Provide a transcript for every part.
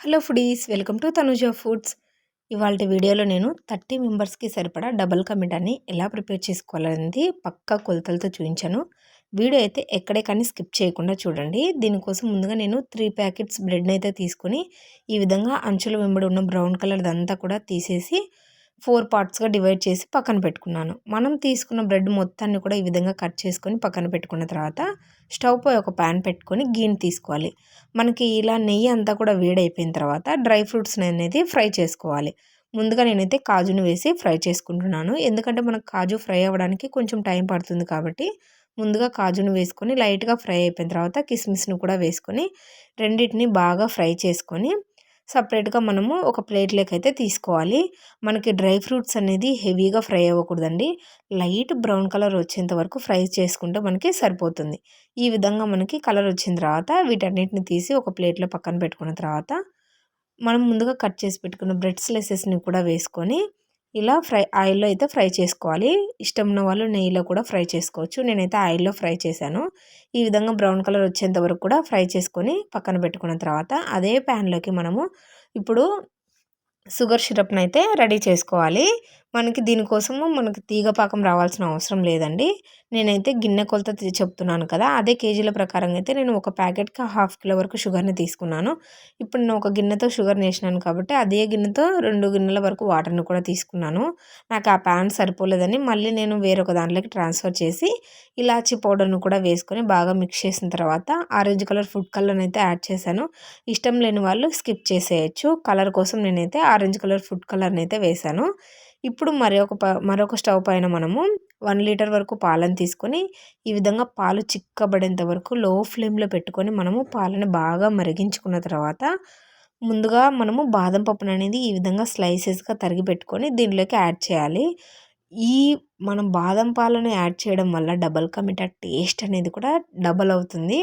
Hello foodies welcome to Tanuja foods. ఇవాళ వీడియోలో నేను థర్టీ మెంబర్స్కి సరిపడా డబల్ కమిటాన్ని ఎలా ప్రిపేర్ చేసుకోవాలనేది పక్కా కొలతలతో చూపించాను. వీడియో అయితే ఎక్కడే కానీ స్కిప్ చేయకుండా చూడండి. దీనికోసం ముందుగా నేను త్రీ ప్యాకెట్స్ బ్రెడ్ని అయితే తీసుకొని ఈ విధంగా అంచుల వెంబడి ఉన్న బ్రౌన్ కలర్ అంతా కూడా తీసేసి ఫోర్ పార్ట్స్గా డివైడ్ చేసి పక్కన పెట్టుకున్నాను. మనం తీసుకున్న బ్రెడ్ మొత్తాన్ని కూడా ఈ విధంగా కట్ చేసుకొని పక్కన పెట్టుకున్న తర్వాత స్టవ్ పై ఒక ప్యాన్ పెట్టుకొని గీని తీసుకోవాలి. మనకి ఇలా నెయ్యి అంతా కూడా వేడైపోయిన తర్వాత డ్రై ఫ్రూట్స్ని అనేది ఫ్రై చేసుకోవాలి. ముందుగా నేనైతే కాజును వేసి ఫ్రై చేసుకుంటున్నాను. ఎందుకంటే మనకు కాజు ఫ్రై అవ్వడానికి కొంచెం టైం పడుతుంది కాబట్టి ముందుగా కాజును వేసుకొని లైట్గా ఫ్రై అయిపోయిన తర్వాత కిస్మిస్ను కూడా వేసుకొని రెండింటిని బాగా ఫ్రై చేసుకొని సపరేట్గా మనము ఒక ప్లేట్లోకి అయితే తీసుకోవాలి. మనకి డ్రై ఫ్రూట్స్ అనేది హెవీగా ఫ్రై అవ్వకూడదండి. లైట్ బ్రౌన్ కలర్ వచ్చేంత వరకు ఫ్రై చేసుకుంటే మనకి సరిపోతుంది. ఈ విధంగా మనకి కలర్ వచ్చిన తర్వాత వీటన్నిటిని తీసి ఒక ప్లేట్లో పక్కన పెట్టుకున్న తర్వాత మనం ముందుగా కట్ చేసి పెట్టుకున్న బ్రెడ్ స్లైసెస్ని కూడా వేసుకొని ఇలా ఫ్రై ఆయిల్లో అయితే ఫ్రై చేసుకోవాలి. ఇష్టం ఉన్న వాళ్ళు నెయ్యిలో కూడా ఫ్రై చేసుకోవచ్చు. నేనైతే ఆయిల్లో ఫ్రై చేశాను. ఈ విధంగా బ్రౌన్ కలర్ వచ్చేంత వరకు కూడా ఫ్రై చేసుకొని పక్కన పెట్టుకున్న తర్వాత అదే ప్యాన్లోకి మనము ఇప్పుడు షుగర్ సిరప్ని అయితే రెడీ చేసుకోవాలి. మనకి దీనికోసము మనకి తీగ పాకం రావాల్సిన అవసరం లేదండి. నేనైతే గిన్నె కొలత చెప్తున్నాను కదా అదే కేజీల ప్రకారంగా అయితే నేను ఒక ప్యాకెట్కి హాఫ్ కిలో వరకు షుగర్ని తీసుకున్నాను. ఇప్పుడు నేను ఒక గిన్నెతో షుగర్ వేసినాను కాబట్టి అదే గిన్నెతో రెండు గిన్నెల వరకు వాటర్ని కూడా తీసుకున్నాను. నాకు ఆ ప్యాన్ సరిపోలేదని మళ్ళీ నేను వేరొక దాంట్లోకి ట్రాన్స్ఫర్ చేసి ఇలాచి పౌడర్ను కూడా వేసుకొని బాగా మిక్స్ చేసిన తర్వాత ఆరెంజ్ కలర్ ఫుడ్ కలర్ని అయితే యాడ్ చేశాను. ఇష్టం లేని వాళ్ళు స్కిప్ చేసేయచ్చు. కలర్ కోసం నేనైతే ఆరెంజ్ కలర్ ఫుడ్ కలర్ని అయితే వేశాను. ఇప్పుడు మరొక ప మరొక స్టవ్ పైన మనము వన్ లీటర్ వరకు పాలను తీసుకొని ఈ విధంగా పాలు చిక్కబడేంత వరకు లో ఫ్లేమ్లో పెట్టుకొని మనము పాలను బాగా మరిగించుకున్న తర్వాత ముందుగా మనము బాదం పప్పును అనేది ఈ విధంగా స్లైసెస్గా తరిగి పెట్టుకొని దీనిలోకి యాడ్ చేయాలి. ఈ మనం బాదం పాలను యాడ్ చేయడం వల్ల డబల్ కమిటా టేస్ట్ అనేది కూడా డబల్ అవుతుంది.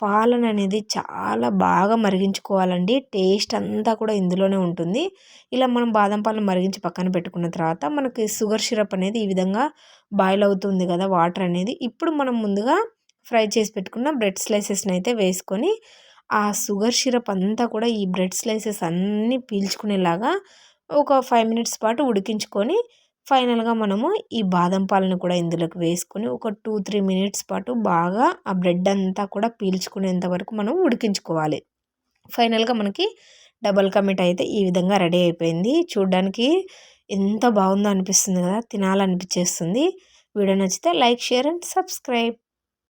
పాలను అనేది చాలా బాగా మరిగించుకోవాలండి. టేస్ట్ అంతా కూడా ఇందులోనే ఉంటుంది. ఇలా మనం బాదం పాలను మరిగించి పక్కన పెట్టుకున్న తర్వాత మనకి షుగర్ సిరప్ అనేది ఈ విధంగా బాయిల్ అవుతుంది కదా వాటర్ అనేది. ఇప్పుడు మనం ముందుగా ఫ్రై చేసి పెట్టుకున్న బ్రెడ్ స్లైసెస్ని అయితే వేసుకొని ఆ షుగర్ సిరప్ అంతా కూడా ఈ బ్రెడ్ స్లైసెస్ అన్నీ పీల్చుకునేలాగా ఒక ఫైవ్ మినిట్స్ పాటు ఉడికించుకొని ఫైనల్గా మనము ఈ బాదం పాలను కూడా ఇందులోకి వేసుకొని ఒక టూ త్రీ మినిట్స్ పాటు బాగా ఆ బ్రెడ్ అంతా కూడా పీల్చుకునేంత వరకు మనం ఉడికించుకోవాలి. ఫైనల్గా మనకి డబల్ కమిట్ అయితే ఈ విధంగా రెడీ అయిపోయింది. చూడ్డానికి ఎంత బాగుందో అనిపిస్తుంది కదా తినాలనిపించేస్తుంది వీడియో నచ్చితే లైక్ షేర్ అండ్ సబ్స్క్రైబ్.